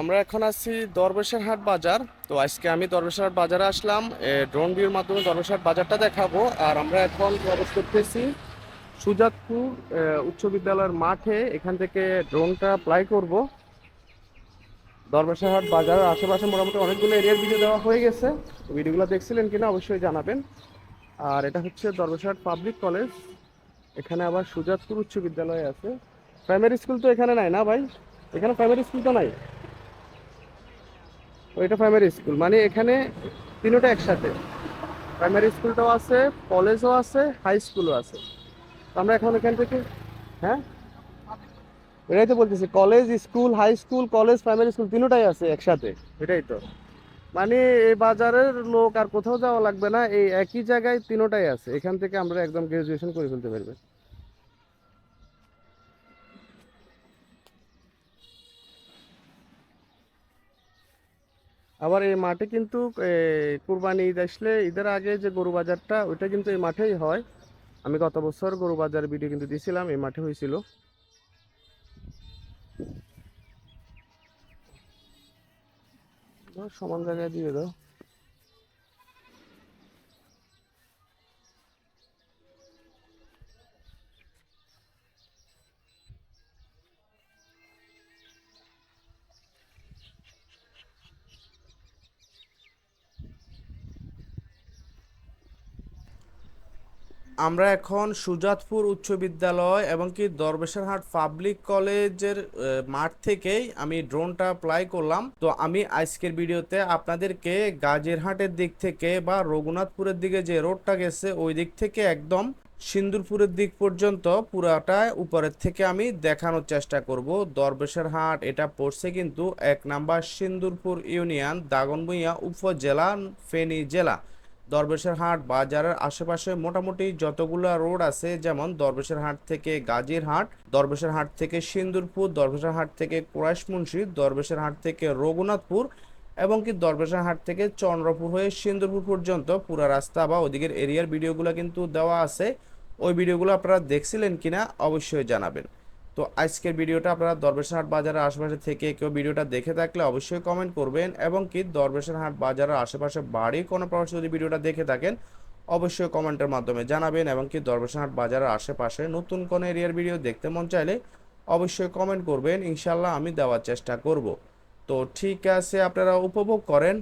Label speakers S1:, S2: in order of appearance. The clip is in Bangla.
S1: আমরা এখন আছি দরবেশের হাট বাজার। তো আজকে আমি দরবেশের হাট বাজারে আসলাম। ড্রোন ভিউর মাধ্যমে দরবেশের হাট বাজারটা দেখাবো। আর আমরা এখন প্রবেশ করতেছি সুজাতপুর উচ্চ বিদ্যালয়ের মাঠে। এখান থেকে ড্রোনটা অ্যাপ্লাই করব। দরবেশের হাট বাজারের আশেপাশে মোটামুটি অনেকগুলো এরিয়ার ভিডিও দেওয়া হয়ে গেছে। ভিডিওগুলো দেখছিলেন কিনা অবশ্যই জানাবেন। আর এটা হচ্ছে দরবেশহাট পাবলিক কলেজ এখানে আবার সুজাতপুর উচ্চ বিদ্যালয় আছে। প্রাইমারি স্কুল তো এখানে নাই না ভাই? এখানে প্রাইমারি স্কুল তো নাই? ওইটা প্রাইমারি স্কুল মানে এখানে তিনোটা একসাথে। প্রাইমারি স্কুলটাও আছে কলেজও আছে হাই স্কুলও আছে। আমরা এখন এখান থেকে হ্যাঁ? এটাই তো বলতেছি college school high school college primary school তিনোটাই আছে একসাথে। এটাই তো। মানে এই বাজারের লোক আর কোথাও যাওয়া লাগবে না, এই একই জায়গায় তিনোটাই আছে। এখান থেকে আমরা একদম গ্রাজুয়েশন করে ফেলতে পারবে। আবার এই মাঠে কিন্তু কুরবানি ঈদ আসলে ঈদের আগে যে গরু বাজারটা, ওইটা কিন্তু এই মাঠেই হয়। আমি গত বছর গরু বাজার ভিডিও কিন্তু দিয়েছিলাম এই মাঠে হয়েছিল। সমান জায়গায় দিয়ে দাও। আমরা এখন সুজাতপুর উচ্চ বিদ্যালয় এবং কি দরবেশারহাট পাবলিক কলেজের মাঠ থেকেই আমি ড্রোনটা অ্যাপ্লাই করলাম। তো আমি আজকের ভিডিওতে আপনাদেরকে গাজীরহাটের দিক থেকে বা রঘুনাথপুরের দিকে যে রোডটা গেছে, ওই দিক থেকে একদম সিন্দুরপুরের দিক পর্যন্ত পুরাটা উপরের থেকে আমি দেখানোর চেষ্টা করব। দরবেশের হাট এটা পড়ছে কিন্তু এক নাম্বার সিন্দুরপুর ইউনিয়ন, দাগনভূঞা উপজেলা, ফেনী জেলা। দরবেশের হাট বাজারের আশেপাশে মোটামুটি যতগুলো রোড আছে, যেমন দরবেশের হাট থেকে গাজীর হাট, দরবেশের হাট থেকে সিন্দুরপুর, দরবেশের হাট থেকে কুরাইশমুন্সি দরবেশের হাট থেকে রঘুনাথপুর এবং কি দরবেশের হাট থেকে চন্দ্রপুর হয়ে সিন্দুরপুর পর্যন্ত পুরো রাস্তা বা ওদিকের এরিয়ার ভিডিওগুলো কিন্তু দেওয়া আছে। ওই ভিডিওগুলো আপনারা দেখছিলেন কিনা অবশ্যই জানাবেন। তো আজকের ভিডিওটা আপনারা দরবেশের হাট বাজারের আশেপাশে থেকে কেউ ভিডিওটা দেখে থাকলে অবশ্যই কমেন্ট করবেন এবং কি দরবেশের হাট বাজারের আশেপাশে বাড়ি কোনো প্রবাসী যদি ভিডিওটা দেখে থাকেন, অবশ্যই কমেন্টের মাধ্যমে জানাবেন এবং কি দরবেশের হাট বাজারের আশেপাশে নতুন কোনো এরিয়ার ভিডিও দেখতে মন চাইলে অবশ্যই কমেন্ট করবেন। ইনশাল্লাহ আমি দেওয়ার চেষ্টা করব। তো ঠিক আছে, আপনারা উপভোগ করেন।